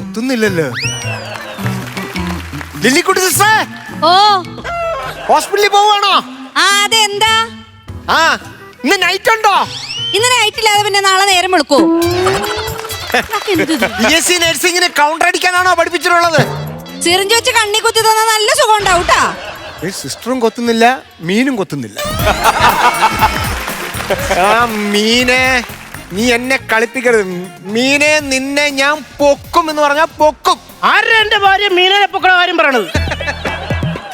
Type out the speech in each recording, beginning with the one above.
ഒത്തുന്നില്ലല്ലോ. ലില്ലിക്കുട്ടി ഓ. ഹോസ്പിറ്റലിൽ പോവാണോ ആ അതെന്താ? ആ ഇന്ന് നൈറ്റ് ഉണ്ടോ? ഇന്ന് നൈറ്റ് ഇല്ലാതെ പിന്നെ നാളെ നേരം വിളിക്കൂ ബി എസ് സി നഴ്സിംഗിന് കൗണ്ടർ അടിക്കാനാണോ പഠിപ്പിച്ചിട്ടുള്ളത്? സിറിഞ്ച് വെച്ച് കണ്ണി കുത്തി തന്നാ നല്ല സുഖം ഉണ്ടാവൂട്ടാ ഏ, സിസ്റ്ററും കൊത്തുന്നില്ല മീനും കൊത്തുന്നില്ല. ആ മീനെ. നീ എന്നെ കളിപ്പിക്കരുത്. മീനെ നിന്നെ ഞാൻ പൊക്കും എന്ന് പറഞ്ഞാൽ പൊക്കും. ആരുടെ എന്റെ ഭാര്യ മീനനെ പൊക്കണ കാര്യം പറയണത്?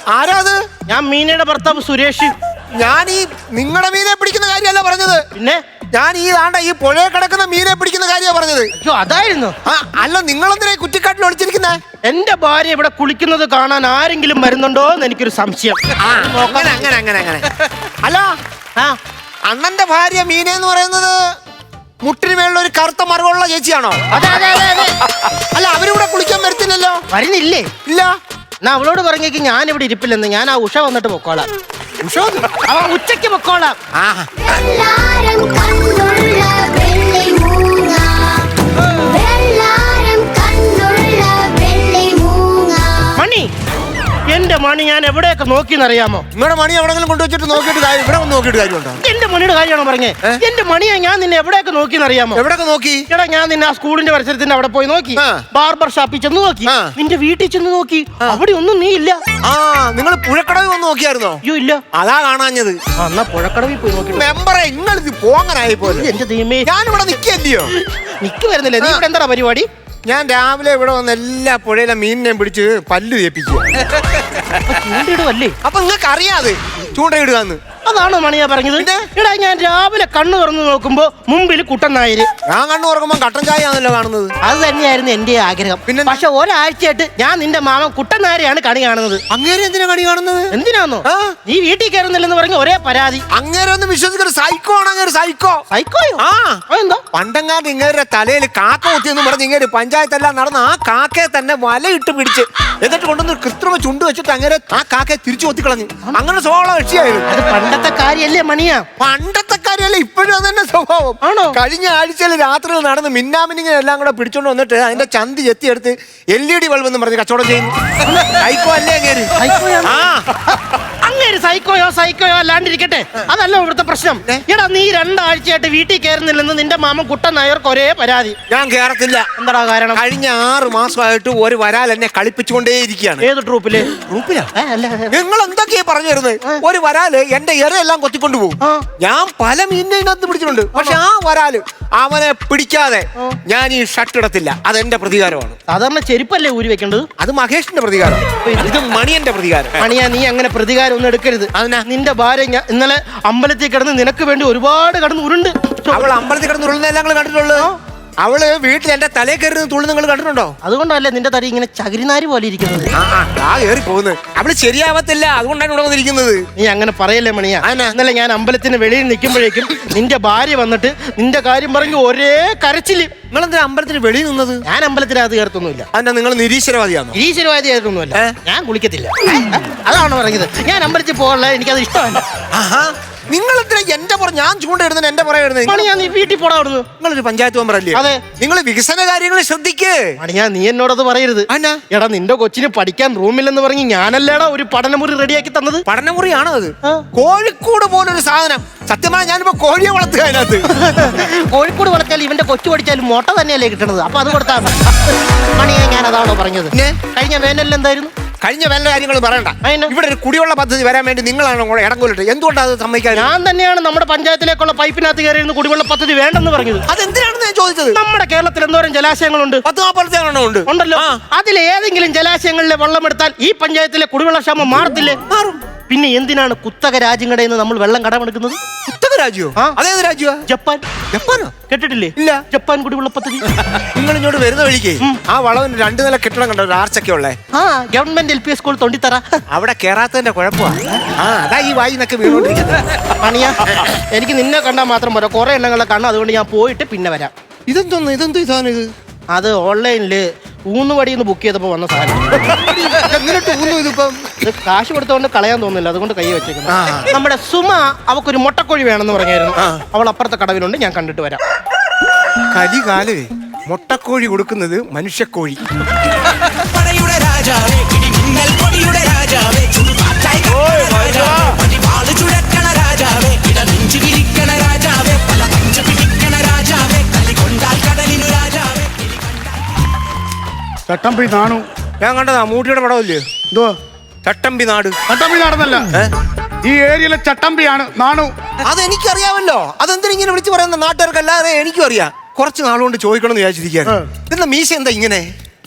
ആരാ അത്? ഞാൻ മീനയുടെ ഭർത്താവ് സുരേഷ്. ഞാൻ ഈ നിങ്ങളുടെ മീനെ പിടിക്കുന്ന കാര്യമല്ല പറഞ്ഞത്. പിന്നെ? ഞാൻ ഈ ആണ്ട ഈ പുഴയിൽ കിടക്കുന്ന മീനെ പിടിക്കുന്ന കാര്യമാണ് പറഞ്ഞത്. അയ്യോ അതായിരുന്നു. ആ അല്ല നിങ്ങളെന്തിനാ കുറ്റിക്കാട്ടിൽ ഒളിച്ചിരിക്കുന്നേ? എന്റെ ഭാര്യ ഇവിടെ കുളിക്കുന്നത് കാണാൻ ആരെങ്കിലും വരുന്നുണ്ടോ എന്ന് എനിക്കൊരു സംശയം. ആ അങ്ങനെ അങ്ങനെ അങ്ങനെ അങ്ങനെ. അല്ല ആ. അണ്ണന്റെ ഭാര്യ മീനെന്ന് പറയുന്നത് മുട്ടിന് മേളിൽ ഒരു കറുത്ത മറുകുള്ള ചേച്ചിയാണോ? അതെ അതെ അതെ അതെ. അല്ല അവരിവിടെ കുളിക്കാൻ വരത്തില്ലല്ലോ? വരുന്നില്ലേ? ഇല്ല. എന്നാ അവളോട് പറഞ്ഞേക്ക് ഞാൻ ഇവിടെ ഇരിപ്പില്ലെന്ന്. ഞാൻ ആ ഉഷ വന്നിട്ട് പൊക്കോളാം. ഉഷ അവൻ ഉച്ചയ്ക്ക് പൊക്കോളാം. ആഹാ. കണ്ണുള്ള എന്റെ മണി ഞാൻ എവിടെയൊക്കെ നോക്കിയെന്നറിയാമോ? നിങ്ങളുടെ മണി എവിടെങ്കിലും കൊണ്ടുവച്ചിട്ട് നോക്കിയിട്ട് കാര്യം ഇവിടെ വന്ന് നോക്കിയിട്ട് കാര്യമുണ്ടോ? എന്റെ മണിയുടെ കാര്യമാണോ പറഞ്ഞേ? എന്റെ മണിയെ ഞാൻ നിന്നെ എവിടെയൊക്കെ നോക്കിയെന്നറിയാമോ? എവിടെയൊക്കെ നോക്കി? എടാ ഞാൻ നിന്നെ ആ സ്കൂളിന്റെ പരിസരത്തിന്റെ അവിടെ പോയി നോക്കി. ബാർബർ ഷാപ്പിൽ ചെന്ന് നോക്കി. നിന്റെ വീട്ടിൽ ചെന്ന് നോക്കി. അവിടെ ഒന്നും നീ ഇല്ല. ആ നിങ്ങൾ പുഴക്കടവിൽ വന്ന് നോക്കിയായിരുന്നോ? അയ്യോ ഇല്ല. അതാ കാണാഞ്ഞത്. എന്നാ പുഴക്കടവിൽ പോയി നോക്കി. മെമ്പറെ നിങ്ങളിത് പോങ്ങനായി പോലെ എന്റെ ദൈവമേ. ഞാനിവിടെ നിൽക്കല്ലയോ നിക്ക് വരുന്നില്ല? നീ ഇവിടെ എന്താ പരിപാടി? ഞാൻ രാവിലെ ഇവിടെ വന്ന് എല്ലാ പുഴയിലെ മീനിനെയും പിടിച്ച് പല്ല് ചെയ്യിപ്പിക്കുക അപ്പൊ നിങ്ങൾക്ക് അറിയാതെ ചൂണ്ടയിടുകന്ന് അതാണോ മണിയാ പറഞ്ഞത്? എടാ ഞാൻ രാവിലെ കണ്ണു തുറന്നു നോക്കുമ്പോ മുമ്പിൽ കുട്ടൻ നായര്. ഞാൻ കണ്ണു തുറക്കുമ്പോ കട്ടൻ ചായ ആണല്ലോ കാണുന്നത്. അത് തന്നെയായിരുന്നു എന്റെ ആഗ്രഹം. പിന്നെ? പക്ഷെ ഒരാഴ്ചയായിട്ട് ഞാൻ നിന്റെ മാമൻ കുട്ടൻ നായരെയാണ് കണി കാണുന്നത്. അങ്ങേരെ എന്തിനാ കണി കാണുന്നത്? എന്തിനാന്നോ? നീ വീട്ടിൽ കയറുന്നില്ലെന്ന് പറഞ്ഞ ഒരേ പരാതി. അങ്ങേരെ ഒന്ന് വിശ്വസിക്കുന്ന സൈക്കോ ആണ് അങ്ങേര് സൈക്കോ സൈക്കോയോ ആ. എന്താ പണ്ടെങ്ങാണ്ട് ഇങ്ങേരുടെ തലയിൽ കാക്ക കുത്തിയെന്ന് പറഞ്ഞ് ഇങ്ങേര് പഞ്ചായത്തെല്ലാം നടന്ന ആ കാക്കയെ തന്നെ വലയിട്ട് പിടിച്ച് എന്നിട്ട് കൊണ്ടുവന്ന് കൃത്രിമ ചുണ്ട് വെച്ചിട്ട് അങ്ങനെ ആ കാക്കയെ തിരിച്ചു കൊത്തിക്കളഞ്ഞു. അങ്ങനെ സ്വഭാവമുള്ള കക്ഷിയായിരുന്നു. അത് പണ്ടത്തെ കാര്യല്ലേ മണിയാ? പണ്ടത്തെ കാര്യമല്ല ഇപ്പോഴും അത് തന്നെ സ്വഭാവം. ആണോ? കഴിഞ്ഞ ആഴ്ചയിൽ രാത്രിയിൽ നടന്ന് മിന്നാമിനിങ്ങനെ എല്ലാം കൂടെ പിടിച്ചോണ്ട് വന്നിട്ട് അതിന്റെ ചന്തി എത്തിയെടുത്ത് എൽ ഇ ഡി ബൾബ് എന്ന് പറഞ്ഞ് കച്ചവടം ചെയ്യുന്നു. അല്ലേ. കേറി സൈക്കോയാണോ? ആ. അങ്ങനെ സൈക്കോയോ സൈക്കോയോ അല്ലാണ്ടിരിക്കട്ടെ? അതല്ല ഇവിടുത്തെ പ്രശ്നം? എടാ നീ രണ്ടാഴ്ചയായിട്ട് വീട്ടിൽ കയറുന്നില്ലെന്ന് നിന്റെ മാമൻ കുട്ടൻ നായർക്ക് ഒരേ പരാതി. ഞാൻ കേറത്തില്ല. എന്താടാ കാരണം? കഴിഞ്ഞ ആറ് മാസമായിട്ട് ഒരു വരാൽ എന്നെ കളിപ്പിച്ചുകൊണ്ടേയിരിക്കുകയാണ്. ഏത് ട്രൂപ്പിൽ? ട്രൂപ്പിലാ? നിങ്ങൾ എന്തൊക്കെയാ പറഞ്ഞു തരുന്നത്? ഒരു വരാൽ എന്റെ ഇറയെല്ലാം കൊത്തിക്കൊണ്ടു പോകും. ഞാൻ പല മീനിനെ ഇതിനകത്ത് പിടിച്ചിട്ടുണ്ട്. പക്ഷെ ആ വരാൽ അവനെ പിടിക്കാതെ ഞാൻ ഈ ഷർട്ട് ഇടത്തില്ല. അതെന്റെ പ്രതികാരമാണ്. സാധാരണ ചെരുപ്പല്ലേ ഊരി വെക്കേണ്ടത്? അത് മഹേഷിന്റെ പ്രതികാരം. ഇത് മണിയന്റെ പ്രതികാരം. മണിയാ നീ അങ്ങനെ പ്രതികാരം ഒന്നും എടുക്കരുത് അതിനാ? നിന്റെ ഭാര്യ ഞാൻ ഇന്നലെ അമ്പലത്തിൽ കിടന്ന് നിനക്ക് വേണ്ടി ഒരുപാട് കടന്ന് ഉരുണ്ട് അവൾ അമ്പലത്തിൽ കിടന്ന് നിങ്ങൾ കണ്ടിട്ടുള്ളൂ അവൾ വീട്ടിൽ എന്റെ തലയിൽ കയറി തുള്ളി നിങ്ങൾ കണ്ടിട്ടുണ്ടോ? അതുകൊണ്ടല്ലേ നിന്റെ തടി ഇങ്ങനെ ചകിരിനാരി പോലെ ഇരിക്കുന്നത്? ആ ആ, ആ കയറി പോകുന്നത് അവൾ ശരിയാവത്തില്ല അതുകൊണ്ടാണ് ഇവിടെ വന്നിരിക്കുന്നത്. നീ അങ്ങനെ പറയല്ലേ മണിയ? ഇന്നലെ ഞാൻ അമ്പലത്തിന് വെളിയിൽ നിൽക്കുമ്പോഴേക്കും നിന്റെ ഭാര്യ വന്നിട്ട് നിന്റെ കാര്യം പറഞ്ഞു ഒരേ കരച്ചിൽ. നിങ്ങൾ എന്തിനാ അമ്പലത്തിന് വെളിയിൽ നിന്നത്? ഞാൻ അമ്പലത്തിനകത്ത് കയറത്തൊന്നുമില്ല. അതിന്റെ നിങ്ങൾ നിരീശ്വരവാദിയാണോ ഈശ്വരവാദി ആയിട്ടൊന്നുമല്ല ഏ? ഞാൻ കുളിക്കത്തില്ല. അതാണ് പറഞ്ഞത് ഞാൻ അമ്പലത്തിൽ പോകാനുള്ള എനിക്കത് ഇഷ്ടമല്ല. ആഹാ. നിങ്ങൾ എന്തിനാ എന്റെ പുറം ഞാൻ ചൂണ്ടിടുന്നത് എന്റെ പുറകെ ഇടുന്നത്? മണിയാ നീ വീട്ടിൽ പോടാ അവിടുന്ന്. നിങ്ങളൊരു പഞ്ചായത്ത് മെമ്പർ അല്ലേ അതെ. നിങ്ങൾ വികസന കാര്യങ്ങൾ ശ്രദ്ധിക്കേ. മണിയാ നീ എന്നോടത് പറയരുത്. അന്നാ? എടാ നിന്റെ കൊച്ചിന് പഠിക്കാൻ റൂമില്ലെന്ന് പറഞ്ഞ് ഞാനല്ലേടാ ഒരു പഠനമുറി റെഡിയാക്കി തന്നത്? പഠനമുറിയാണോ അത് ആ. കോഴിക്കോട് പോലൊരു സാധനം. സത്യമായി ഞാനിപ്പോ കോഴിയെ വളർത്തുക അതിനകത്ത്. കോഴിക്കോട് വളർത്തിയാൽ ഇവന്റെ കൊച്ചു പഠിച്ചാലും മുട്ട തന്നെയല്ലേ കിട്ടണത്. അപ്പൊ അത് കൊടുത്താൽ മതി. മണിയാ ഞാൻ അതാണോ പറഞ്ഞത്. പിന്നെ? കഴിഞ്ഞ വേനലിൽ എന്തായിരുന്നു? കഴിഞ്ഞ വല്ല കാര്യങ്ങളും പറയണ്ട. അതിന്? ഇവിടെ ഒരു കുടിവെള്ള പദ്ധതി വരാൻ വേണ്ടി നിങ്ങളാണ് കൂടെ ഇടം കൊല്ലിട്ട് എന്തുകൊണ്ടാണ് അത് സമ്മതിക്കാൻ ഞാൻ തന്നെയാണ് നമ്മുടെ പഞ്ചായത്തിലേക്കുള്ള പൈപ്പിനകത്ത് കയറിയിരുന്നു കുടിവെള്ള പദ്ധതി വേണ്ടെന്ന് പറഞ്ഞത്. അതെന്തിനാണെന്ന് ഞാൻ ചോദിച്ചത്? നമ്മുടെ കേരളത്തിൽ എന്തോരം ജലാശയങ്ങളുണ്ട്? പത്ത് നാൽപ്പത്തി ഉണ്ട്? ഉണ്ടല്ലോ. അതിലേതെങ്കിലും അതിൽ ഏതെങ്കിലും ജലാശയങ്ങളിലെ വെള്ളം എടുത്താൽ ഈ പഞ്ചായത്തിലെ കുടിവെള്ള ക്ഷാമം മാറത്തില്ലേ? മാറും. പിന്നെ എന്തിനാണ് കുത്തക രാജ്യങ്ങളുടെ നിന്ന് നമ്മൾ വെള്ളം കടമെടുക്കുന്നത്? കുത്തക രാജ്യോ ആ. അതേത് രാജ്യമാ ജപ്പാൻ. ജപ്പാനോ? കേട്ടിട്ടില്ലേ? ഇല്ല. ജപ്പാൻ കുടിവെള്ള പദ്ധതി. നിങ്ങൾ ഇങ്ങോട്ട് വരുന്ന വഴിക്ക് ആ വളവിന് രണ്ടു നില കെട്ടിടം കണ്ടോ ഒരു ആർച്ചൊക്കെ ഉള്ളേ. ആ government L P school Thondithara. അവിടെ കേറാത്തതിന്റെ കുഴപ്പമാണ് ആ അതാ ഈ വായി നിന്നൊക്കെ വീണോണ്ടിരിക്കുന്നത് പണിയാ. എനിക്ക് നിന്നെ കണ്ടാൽ മാത്രം പോരാ. കുറെ എണ്ണങ്ങളെ കാണും അതുകൊണ്ട് ഞാൻ പോയിട്ട് പിന്നെ വരാം. ഇതെന്തോന്ന്? ഇതെന്തോ ഇതാണ് ഇത്? അത് ഓൺലൈനിൽ നിന്ന് ബുക്ക് ചെയ്തപ്പോൾ വന്ന സാധനം. എങ്ങനെ തോന്നുന്നു ഇതിപ്പം. ഇത് കാശ് കൊടുത്തോണ്ട് കളയാൻ തോന്നുന്നില്ല. അതുകൊണ്ട് കൈ വെച്ചേക്കുന്നു. ആ. നമ്മുടെ സുമ അവക്കൊരു മുട്ടക്കോഴി വേണമെന്ന് പറഞ്ഞായിരുന്നു. ആ. അവൾ അപ്പുറത്തെ കടവിലുണ്ട്. ഞാൻ കണ്ടിട്ട് വരാം. കരി കാലേ മുട്ടക്കോഴി കൊടുക്കുന്നത് മനുഷ്യക്കോഴി. പടയുടെ രാജാവേ ഇടിമിന്നൽ പൊടിയുടെ രാജാവേ ചുടുകാറ്റായി രാജാവേ ചുഴക്കണ രാജാവേ ഇടനെഞ്ചു വിരിക്കണ രാജാവേ പല പഞ്ച പിടിക്കണ രാജാവേ കലി കൊണ്ടാൽ കടലിനു രാജാവേ ചട്ടമ്പി നാണു. ഞാൻ കണ്ടതാ മൂട്ടിയുടെ പടമില്ലേ എന്തോ? ചട്ടമ്പി നാട്. ചട്ടമ്പി നടന്നല്ല. ഈ ഏരിയയിലെ ചട്ടമ്പിയാണ് നാണു. അതെനിക്കറിയാമല്ലോ. അതെന്തിനാ ഇങ്ങനെ വിളിച്ചു പറയുന്ന നാട്ടുകാർക്ക് അല്ലാതെ എനിക്കും അറിയാം. കുറച്ച് നാളുകൊണ്ട് ചോദിക്കണം എന്ന് വിചാരിച്ചിരിക്കുകയാണ് ഇതെന്താ മീശ എന്താ ഇങ്ങനെ?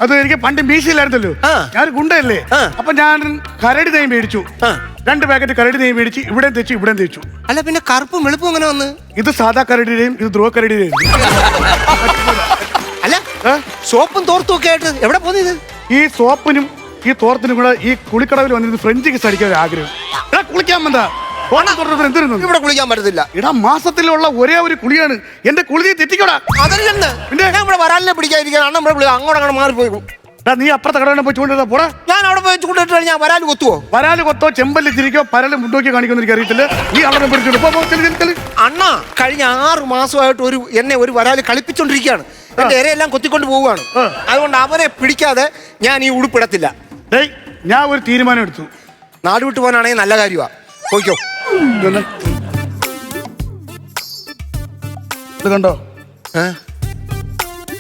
അത് എനിക്ക് പണ്ട് മീശയില്ലായിരുന്നല്ലോ ഞാൻ ഗുണ്ടയല്ലേ. അപ്പൊ ഞാൻ കരടി നെയ്യ് മേടിച്ചു. രണ്ട് പാക്കറ്റ് കരടി നെയ്യ് മേടിച്ച് ഇവിടെ തെച്ചു ഇവിടെ തെച്ചു. അല്ല പിന്നെ കറുപ്പും വെളുപ്പും അങ്ങനെ വന്ന്? ഇത് സാധാ കരടിയുടെയും ഇത് ധ്രുവ കരടിയുടെയും അല്ല സോപ്പും തോർത്തും ഒക്കെ ആയിട്ട് എവിടെ പോന്നത് ഈ സോപ്പിനും ഈ തോർത്തിനും കൂടെ ഈ കുളിക്കടവിൽ വന്നിരുന്ന് ഫ്രഞ്ച് കിസ് അടിക്കാൻ ഒരു ആഗ്രഹം. എടാ കുളിക്കാൻ വന്നാ എന്തിരുന്നു ഇവിടെ കുളിക്കാൻ പറ്റത്തില്ല. എടാ മാസത്തിലുള്ള ഒരേ ഒരു കുളിയാണ്. എന്റെ കുളിയെ തെറ്റിക്കോടാ. അതല്ലെന്ന്. പിന്നെ? ഞാൻ ഇവിടെ വരാലിനെ അങ്ങോട്ട് മാറിപ്പോയി എടാ നീ അപ്പുറത്തെ കടവനെ പോയി ചൂണ്ടിരുന്ന പോടാ. ഞാൻ അവിടെ പോയി ചൂണ്ടിട്ട് ഞാൻ വരാൽ കൊത്തുവോ? വരാൽ കൊത്തോ ചെമ്പല്ലി തിരിക്കോ പരൽ മുണ്ടോക്കി കാണിക്കുന്ന എനിക്ക് അറിയത്തില്ല നീ അവിടെ പിടിച്ചിട്ട്. അണ്ണ കഴിഞ്ഞ ആറ് മാസമായിട്ട് ഒരു എന്നെ ഒരു വരാൽ കളിപ്പിച്ചോണ്ടിരിക്കുകയാണ്. എന്റെ ഇരയെല്ലാം കൊത്തിക്കൊണ്ട് പോവുകയാണ്. അതുകൊണ്ട് അവരെ പിടിക്കാതെ ഞാൻ ഈ ഉടുപ്പിടത്തില്ല ഞാൻ ഒരു തീരുമാനം എടുത്തു. നാട് വിട്ടു പോകാനാണെങ്കിൽ നല്ല കാര്യമാ പോയിക്കോ. ഇത് കണ്ടോ? ഏ?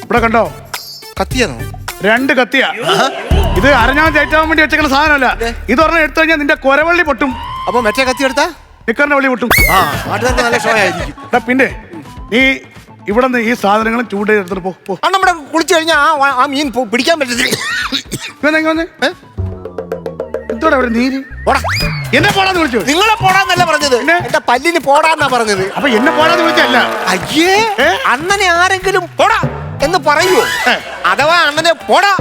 ഇവിടെ കണ്ടോ? കത്തിയാണോ? രണ്ട് കത്തിയാ. ഇത് അരഞ്ഞാൻ ചേറ്റാൻ വേണ്ടി വെച്ചേക്കുന്ന സാധനമല്ല. ഇത് പറഞ്ഞാൽ എടുത്തു കഴിഞ്ഞാൽ നിന്റെ കൊരവള്ളി പൊട്ടും. അപ്പൊ മറ്റേ കത്തി എടുത്താ? നിക്കറിന്റെ വള്ളി പൊട്ടും. ആ നാട്ടുകാർക്ക് നല്ല ഷോ ആയിരിക്കും. എടാ പിന്നെ നീ ഇവിടെ നിന്ന് ഈ സാധനങ്ങളും ചൂട് എടുത്തിട്ട് പോ പോ. അണ്ണ ഇവിടെ കുളിച്ചു കഴിഞ്ഞാൽ ആ ആ മീൻ പോ- പിടിക്കാൻ പറ്റത്തില്ല. ഇവനെ ഇങ്ങ് വന്നേ. ഏ? എന്തോടാ അവിടെ നീര്? പോടാ. എന്നെ പോടാന്ന് വിളിച്ചു. നിങ്ങളെ പോടാന്നല്ല പറഞ്ഞത്. പിന്നെ? എന്റെ പല്ലിന് പോടാന്നാ പറഞ്ഞത്. അപ്പൊ എന്നെ പോടാന്ന് വിളിച്ചല്ല അയ്യേ ഏ? അണ്ണനെ ആരെങ്കിലും പോടാ എന്ന് പറയുമോ ഏ. അഥവാ അണ്ണനെ പോടാ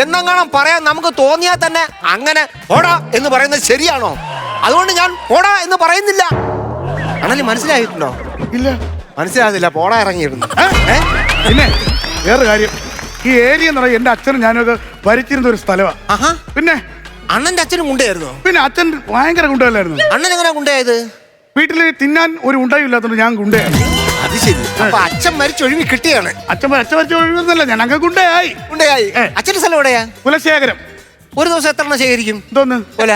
എന്നെങ്ങാനും പറയാൻ നമുക്ക് തോന്നിയാൽ തന്നെ അങ്ങനെ പോടാ എന്ന് പറയുന്നത് ശരിയാണോ? അതുകൊണ്ട് ഞാൻ പോടാ എന്ന് പറയുന്നില്ല. അണ്ണന് മനസ്സിലായിട്ടുണ്ടോ? ഇല്ല. മനസ്സിലാകുന്നില്ല പോടാ ഇറങ്ങിയിരുന്നു? പിന്നെ വേറെ കാര്യം. ഈ ഏരിയ എന്ന് പറയുന്നത് എന്റെ അച്ഛനും ഞാനൊക്കെ ഭരിച്ചിരുന്ന ഒരു സ്ഥലമാണ് ആഹാ. പിന്നെ അണ്ണന്റെ അച്ഛനും ഗുണ്ടയായിരുന്നു? പിന്നെ അച്ഛൻ ഭയങ്കര ഗുണ്ടല്ലായിരുന്നു അണ്ണൻ എങ്ങനെ ഗുണ്ടയായത്? വീട്ടിൽ തിന്നാൻ ഒരു ഉണ്ടായും ഇല്ലാത്തതുകൊണ്ട് ഞാൻ ഗുണ്ടയായി. അത് ശരി. അപ്പൊ അച്ഛൻ മരിച്ചൊഴിവി കിട്ടിയാണ്. അച്ഛൻ അച്ഛൻ മരിച്ച ഒഴിവെന്നല്ല ഞാൻ അങ്ങ് ഗുണ്ടയായി. ഗുണ്ടയായി. ഏ. അച്ഛന്റെ സ്ഥലം എവിടെയാ? കുലശേഖരം. ഒരു ദിവസം എത്ര എണ്ണം ശേഖരിക്കും? ഇതൊന്ന് പോല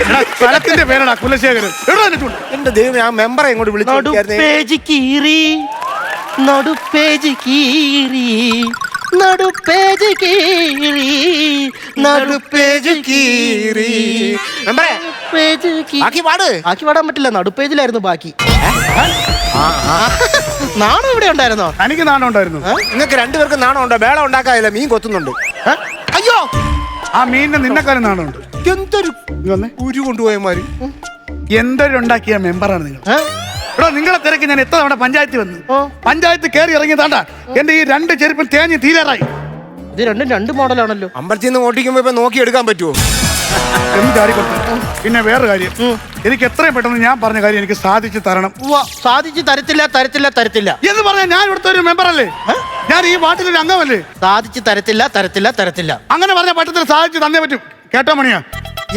എടാ, സ്ഥലത്തിന്റെ പേരടാ കുലശേഖരൻ എവിടെ എന്റെ ദൈവം ആ മെമ്പറെ ഇങ്ങോട്ട് വിളിച്ചു നോക്കിയായിരുന്നേ. നടുപ്പേജ് കീറി നടുപ്പേജ് കീറി നടുപ്പേജ് കീറി നടുപ്പേജ് കീറി. മെമ്പറെ പേജ് കീ- ബാക്കി പാട്. ബാക്കി പാടാൻ പറ്റില്ല നടുപ്പേജിലായിരുന്നു ബാക്കി. നാണം ഇവിടെ ഉണ്ടായിരുന്നോ? എനിക്ക് നാണം ഉണ്ടായിരുന്നു. നിങ്ങൾക്ക് രണ്ടുപേർക്ക് നാണം ഉണ്ടോ വേള ഉണ്ടാക്കാതില്ല മീൻ കൊത്തുന്നുണ്ട്. ഏ? അയ്യോ! ആ മീനിന് നിന്നെക്കാരും നാണമുണ്ട്. എന്തൊരു നീ വന്നേ. കുരു കൊണ്ടുപോയമാര് എന്തൊരുണ്ടാക്കിയ മെമ്പറാണ് നിങ്ങൾ? ഏ? എടോ നിങ്ങളെ തിരക്ക് ഞാൻ എത്ര തവണ പഞ്ചായത്തിൽ വന്നു? ഓ. പഞ്ചായത്ത് കയറി ഇറങ്ങിയതാണ്ട എന്റെ ഈ രണ്ട് ചെരുപ്പും തേഞ്ഞ് തീരാറായി. ഇത് രണ്ടും രണ്ട് മോഡലാണല്ലോ. അമ്പലത്തിൽ നിന്ന് ഓട്ടിക്കുമ്പോ ഇപ്പൊ നോക്കി എടുക്കാൻ പറ്റുമോ എന്ന് ചാടിക്കൊടുത്തു പിന്നെ വേറെ കാര്യം. എനിക്ക് എത്രയും പെട്ടെന്ന് ഞാൻ പറഞ്ഞ കാര്യം എനിക്ക് സാധിച്ചു തരണം. ഉവ്വ, സാധിച്ച് തരത്തില്ല തരത്തില്ല തരത്തില്ല. എന്ന് പറഞ്ഞാൽ ഞാൻ ഇവിടുത്തെ ഒരു മെമ്പറല്ലേ? ഞാൻ ഈ വാട്ടിലൊരു അംഗമല്ലേ? സാധിച്ചു തരത്തില്ല തരത്തില്ല തരത്തില്ല. അങ്ങനെ പറഞ്ഞ പട്ടത്തിൽ സാധിച്ചു തന്നേ പറ്റും. കേട്ടോ മണിയാ.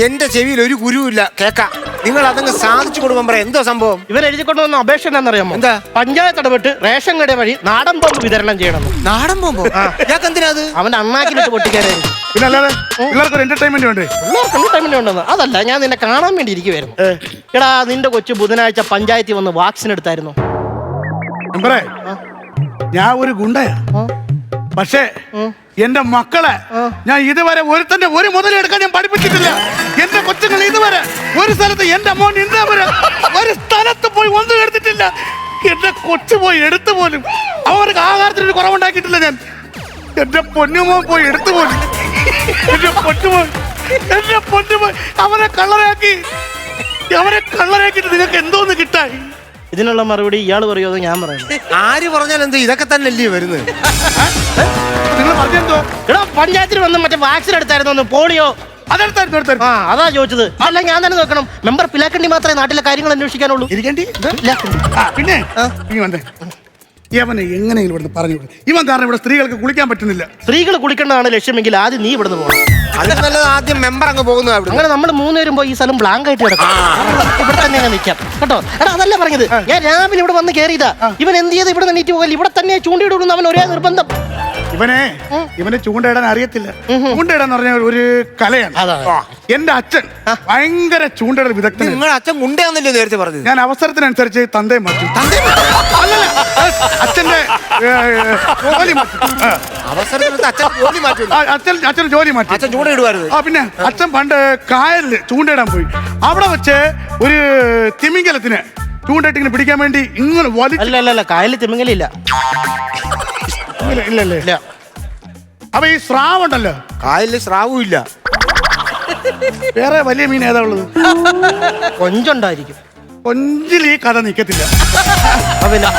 എന്റെ ചെവിയിൽ ഒരു ഗുരുവില്ല കേക്ക. നിങ്ങൾ അതങ്ങ് സാധിച്ചു കൊടുക്കാൻ പറ. എന്തോ സംഭവം? ഇവർ എഴുതി കൊണ്ടുവന്ന അപേക്ഷ എന്താണെന്നറിയാമോ? എന്താ? പഞ്ചായത്ത് ഇടപെട്ട് റേഷൻ കട വഴി നാടൻ പമ്പ് വിതരണം ചെയ്യണം. നാടൻ പോകുമ്പോ ഞാൻ എന്തിനാ അത്? അവന്റെ അണ്ണാക്കിലിട്ട് പൊട്ടിക്കാനായിരുന്നു പിന്നെ അല്ലാതെ പിള്ളേർക്ക് ഒരു എന്റർടൈൻമെന്റ് വേണ്ടേ? പിള്ളേർക്ക് എന്റർടൈൻമെന്റ് ഉണ്ടെന്ന് അതല്ല ഞാൻ നിന്നെ കാണാൻ വേണ്ടി ഇരിക്കുവായിരുന്നു. എടാ നിന്റെ കൊച്ചു ബുധനാഴ്ച പഞ്ചായത്തിൽ വന്ന് വാക്സിൻ എടുത്തായിരുന്നു? ഞാൻ ഒരു ഗുണ്ടയാ. പക്ഷേ എന്റെ മക്കളെ ഞാൻ ഇതുവരെ ഒരുത്തന്റെ ഒരു മുതലെടുക്കാൻ ഞാൻ പഠിപ്പിച്ചിട്ടില്ല. എന്റെ കൊച്ചുങ്ങൾ ഇതുവരെ ഒരു സ്ഥലത്ത് എന്റെ മോൻ ഇന്നേ വരെ ഒരു സ്ഥലത്ത് പോയി ഒന്നും എടുത്തിട്ടില്ല. എന്റെ കൊച്ചു പോയി എടുത്തു പോലും അവർക്ക് ആഹാരത്തിന് ഒരു കുറവുണ്ടാക്കിയിട്ടില്ല ഞാൻ. എന്റെ പൊന്നുമോൻ പോയി എടുത്തു പോലും. എന്റെ പൊന്നുമോൻ എന്റെ പൊന്നുമോൻ അവനെ കള്ളരാക്കി. അവരെ കള്ളരാക്കിയിട്ട് നിങ്ങൾക്ക് എന്തോന്ന് കിട്ടായി ഇതിനുള്ള മറുപടി ഇയാൾ പറയുമോ അതോ ഞാൻ പറയുന്നു? ആര് പറഞ്ഞാൽ എന്ത് ഇതൊക്കെ തന്നെ അല്ലേ വരുന്നത് എടാ പഞ്ചായത്തിൽ വന്ന് മറ്റേ വാക്സിൻ എടുത്തായിരുന്നു പോളിയോ. അതെടുത്തായിരുന്നു എടുത്തായിരുന്നു ആ അതാ ചോദിച്ചത്. അല്ല ഞാൻ തന്നെ നോക്കണം. മെമ്പർ പിലാക്കണ്ടി മാത്രമേ നാട്ടിലെ കാര്യങ്ങൾ അന്വേഷിക്കാനുള്ളൂ. ഇരിക്കണ്ടി? പിന്നെ? നീ വന്നേ. യവനെ എങ്ങനെയെങ്കിലും ഇവിടുന്ന് പറഞ്ഞു ഇവൻ കാരണം ഇവിടെ സ്ത്രീകൾക്ക് കുളിക്കാൻ പറ്റുന്നില്ല. സ്ത്രീകൾ കുളിക്കേണ്ടതാണ് ലക്ഷ്യമെങ്കിൽ ആദ്യം നീ ഇവിടുന്ന് പോകണം അതിന് നല്ലത് ആദ്യം മെമ്പർ അങ്ങ് പോകുന്നു അവിടെ അങ്ങനെ നമ്മൾ മൂന്നുപേരും പോയി ഈ സ്ഥലം ബ്ലാങ്ക് ആയിട്ട് കിടക്കും. ഇവിടെ തന്നെ അങ്ങ് നിൽക്കാം കേട്ടോ? എടാ അതല്ല പറഞ്ഞത്. ഞാൻ രാവിലെ ഇവിടെ വന്ന് കയറിയതാ ഇവൻ എന്ത് ചെയ്ത് ഇവിടെ നിന്ന് പോകൽ ഇവിടെ തന്നെ ചൂണ്ടിയിടുന്നു അവൻ ഒരേ നിർബന്ധം. ഇവനെ ഇവനെ ചൂണ്ടയിടാൻ അറിയത്തില്ല. ചൂണ്ടയിടാന്ന് പറഞ്ഞ ഒരു കലയാണ്. എന്റെ അച്ഛൻ ഭയങ്കര ചൂണ്ടയുടെ വിദഗ്ധ നിങ്ങളുടെ അച്ഛൻ മുണ്ടയാന്നല്ലേ നേരത്തെ പറഞ്ഞു ഞാൻ അവസരത്തിനനുസരിച്ച് തന്തയും മാറ്റി. അല്ലല്ല അച്ഛന്റെ ഏ, ഏ, ജോലി മാറ്റി. ആ. അച്ഛൻ ജോലി മാറ്റുന്നു ആ, അച്ഛൻ അച്ഛൻ ജോലി മാറ്റി. അച്ഛൻ ഇടുവായിരുന്നു ആ പിന്നെ അച്ഛൻ പണ്ട് കായലിൽ ചൂണ്ടയിടാൻ പോയി. അവിടെ വെച്ച് ഒരു തിമിംഗലത്തിന് ചൂണ്ടയിട്ട് ഇങ്ങനെ പിടിക്കാൻ വേണ്ടി ഇങ്ങനെ വലിച്ചു അല്ല അല്ല അല്ല കായലിൽ തിമിങ്ങലില്ല ഇല്ല, ഇല്ലല്ലേ ഇല്ല. അപ്പൊ ഈ സ്രാവ് ഉണ്ടല്ലോ. കായലിൽ സ്രാവും ഇല്ല. വേറെ വലിയ മീൻ ഏതാ ഉള്ളത്? കൊഞ്ചുണ്ടായിരിക്കും. കൊഞ്ചിൽ ഈ കഥ നിക്കത്തില്ല. അപ്പൊ പിന്നെ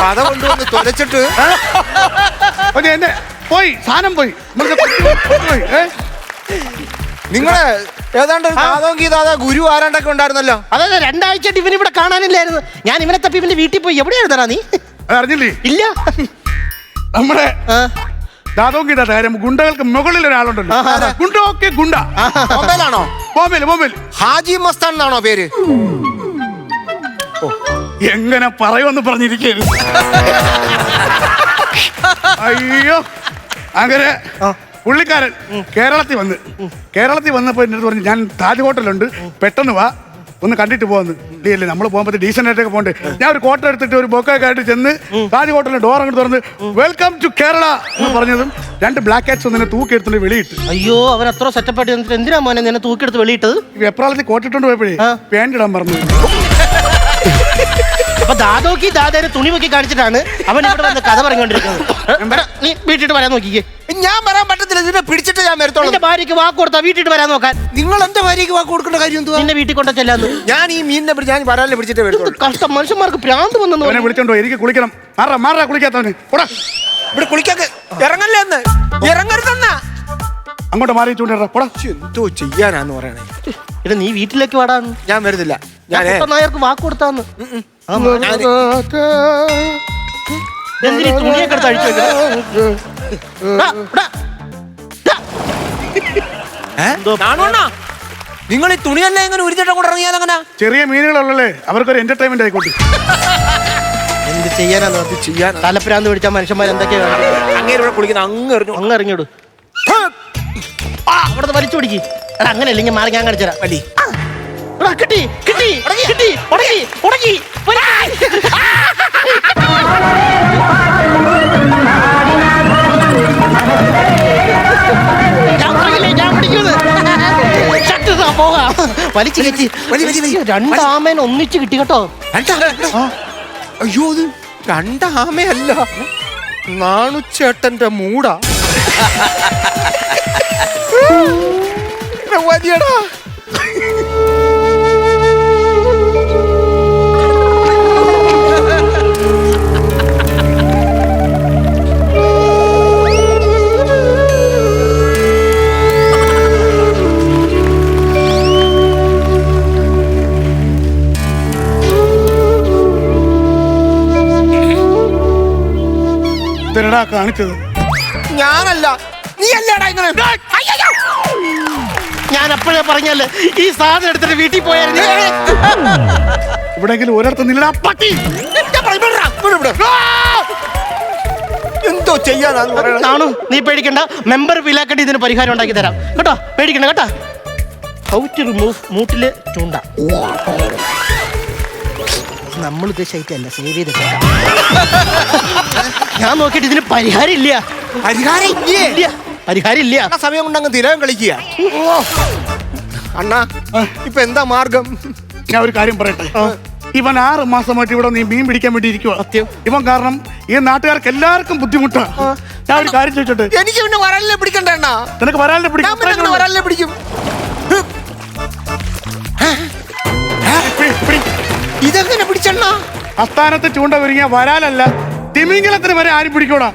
കഥ കൊണ്ടുവന്ന് തുലച്ചിട്ട്? അപ്പൊ എന്നെ പോയി സാധനം പോയി. നമ്മൾക്ക് കൊഞ്ച് പോയി ഏ? നിങ്ങളെ ഏതാണ്ട് ഒരു നാദവും ഗീതാത ഗുരു ആരാണ്ടൊക്കെ ഉണ്ടായിരുന്നല്ലോ? അതെ രണ്ടാഴ്ചയായിട്ട് ഇവൻ ഇവിടെ കാണാനില്ലായിരുന്നു. ഞാൻ ഇവനെ തപ്പി ഇവന്റെ വീട്ടിൽ പോയി. എവിടെയായിരുന്നാ നീ? അത് അറിഞ്ഞില്ലേ? ഇല്ല. നമ്മുടെ ഗീത കാര്യം ഗുണ്ടകൾക്ക് മുകളിൽ ഒരാളുണ്ടല്ലോ. ഗുണ്ടോക്കെ ഗുണ്ട. മൊബൈൽ മൊബൈൽ ഹാജി മസ്താൻ എന്നാണോ പേര് എങ്ങനെ പറയുമെന്ന് പറഞ്ഞിരിക്കുന്നു അയ്യോ അങ്ങനെ പുള്ളിക്കാരൻ കേരളത്തിൽ വന്ന് കേരളത്തിൽ വന്നപ്പോൾ എന്റെ അടുത്ത് പറഞ്ഞു ഞാൻ താജ് ഹോട്ടലുണ്ട് പെട്ടെന്ന് വാ. ഒന്ന് കണ്ടിട്ട് പോകുന്നു ഇല്ലേ നമ്മൾ പോകുമ്പോൾ ഡീസന്റ് ആയിട്ടൊക്കെ പോകണ്ടേ. ഞാൻ ഒരു കോട്ട എടുത്തിട്ട് ഒരു ബൊക്കൊക്കെ ആയിട്ട് ചെന്ന് താജ് ഹോട്ടലിന്റെ ഡോർ അങ്ങോട്ട് തുറന്ന് വെൽക്കം ടു കേരള എന്ന് പറഞ്ഞതും രണ്ട് ബ്ലാക്ക് കാറ്റ്സ് ഒന്നിനെ തൂക്കി എടുത്തിട്ട് വെളിയിട്ട്. അയ്യോ അവർ അത്ര സെറ്റപ്പ് ആയിട്ട് എന്തിനാ മോനെ നിന്നെ തൂക്കിയെടുത്ത് വെളിയിട്ടത് എപ്രാളത്തിൽ കോട്ടിട്ടുണ്ട് പോയപ്പോഴേ. പാന്റ് ഇടാൻ പറഞ്ഞു അപ്പൊ ദാദോക്ക് ദാദേനെ തുണി പൊക്കി കാണിച്ചിട്ടാണ് അവൻ ഇവിടെ വന്ന് കഥ പറഞ്ഞുകൊണ്ടിരിക്കുന്നത്. നീ വീട്ടിട്ട് വരാൻ നോക്കിക്കേ. ഞാൻ വരാൻ പറ്റത്തില്ല നിന്നെ പിടിച്ചിട്ട് ഞാൻ വരത്തോളൂ. എന്റെ ഭാര്യക്ക് വാക്ക് കൊടുത്താ വീട്ടിട്ട് വരാൻ നോക്കാൻ. നിങ്ങൾ എന്റെ ഭാര്യയ്ക്ക് വാക്ക് കൊടുക്കേണ്ട കാര്യം എന്തുവാ? നിന്നെ വീട്ടിൽ കൊണ്ട ചെല്ലാന്ന്. ഞാൻ ഈ മീനിനെ പിടിച്ച് ഞാൻ വരാലെ പിടിച്ചിട്ട് വരത്തോളൂ കഷ്ടം മനുഷ്യന്മാർക്ക് ഭ്രാന്ത് വന്നോ അവനെ വിളിച്ചോണ്ടോ എനിക്ക് കുളിക്കണം. മാറാ മാറാ കുളിക്കാത്തവന്. കൂടാ ഇവിടെ കുളിക്കാൻ ഇറങ്ങല്ലേ എന്ന് ഇറങ്ങരുതെന്നാ? അങ്ങോട്ട് മാറി ചൂണ്ടിടാ പോടാ എന്തോ ചെയ്യാനാന്ന് പറയണേ. ഇത് നീ വീട്ടിലേക്ക് വാടാന്ന്. ഞാൻ വരുന്നില്ല ഞാൻ നായർക്ക് വാക്ക് കൊടുത്താന്ന്. എന്തിനീ തുണിയൊക്കെ എടുത്ത് അഴിച്ചു വെക്കണം നാണോണ്ണാ? നിങ്ങൾ ഈ തുണിയല്ലേ എങ്ങനെ ഉരിഞ്ഞിട്ട് കൂടെ ഇറങ്ങിയാൽ അങ്ങനെ? ചെറിയ മീനുകളുള്ളല്ലേ അവർക്കൊരു എന്റർടൈൻമെന്റ് ആയിക്കോട്ടെ. എന്ത് ചെയ്യാനാ അത് ചെയ്യാൻ? തലപ്പരാന്ന് പിടിച്ച മനുഷ്യന്മാർ എന്തൊക്കെയാണ് അങ്ങേരൂടെ കുളിക്കുന്ന അങ്ങ് എറിഞ്ഞു. അങ്ങ് ആ അവിടുന്ന് വലിച്ചു പിടിക്ക്. അങ്ങനെ അല്ലെങ്കിൽ മാറി ഞാൻ കടിച്ചരാ വലി കിട്ടി കിട്ടി കിട്ടി ഉടങ്ങി ഉടങ്ങി. ഞാൻ പറയില്ലേ, ഞാൻ പിടിക്കുന്നത്. ഷട്ട് ഇതാ, പോകാം. വലിച്ച് കയറ്റി. വലി, വലി, വലി. രണ്ടാമേൻ ഒന്നിച്ച് കിട്ടി കേട്ടോ അയ്യോ ഇത് രണ്ടാമയല്ല നാണുച്ചേട്ടന്റെ മൂടാ വലിയടാ ഇതിനടാ കാണിച്ചത്. ഞാനല്ല. നീ അല്ലേടാ ഇങ്ങനെ. ഞാൻ അപ്പോഴേ പറഞ്ഞല്ലേ ഈ സാധനം എടുത്തിട്ട് വീട്ടിൽ പോയായിരുന്നു. ഇവിടെങ്കിലും ഒരിടത്ത് നില്ലടാ പട്ടി! എന്തോ ചെയ്യാനാന്ന് പറയണത് നാണു നീ പേടിക്കണ്ട. മെമ്പർ വിലാക്കേണ്ടി ഇതിന് പരിഹാരം ഉണ്ടാക്കി തരാം. കേട്ടോ? പേടിക്കണ്ട കേട്ടോ? ഹൗ ടു റിമൂവ് മൂട്ടിലെ ചൂണ്ട. നമ്മൾ ഉദ്ദേശമായിട്ടല്ല സേവ് ചെയ്ത് ഞാൻ നോക്കിയിട്ട് ഇതിന് പരിഹാരം ഇല്ല. പരിഹാരം ഇല്ലേ? ഇല്ല. പരിഹാരം ഇല്ല. ആ സമയം കൊണ്ട് അങ്ങ് തിലകം കളിക്കുക. അണ്ണാ ഇപ്പൊ എന്താ മാർഗം? ഞാൻ ഒരു കാര്യം പറയട്ടെ? ഇവൻ ആറ് മാസമായിട്ട് ഇവിടെ നീ മീൻ പിടിക്കാൻ വേണ്ടി ഇരിക്കുക സത്യം. ഇവൻ കാരണം ഈ നാട്ടുകാർക്ക് എല്ലാവർക്കും ബുദ്ധിമുട്ടാണ് ഞാൻ ഒരു കാര്യം ചോദിച്ചോട്ടെ? എനിക്ക് പിന്നെ വരാലിനെ പിടിക്കണ്ട നിനക്ക് വരാലിനെ പിടിക്കും. വരാലിനെ പിടിക്കും? ഇതെങ്ങനെ പിടിച്ചണ്ണ? അസ്ഥാനത്ത് ചൂണ്ട ഒരുങ്ങിയ വരാലല്ല. തിമിംഗലത്തിന് വരെ ആരും പിടിക്കൂടാ.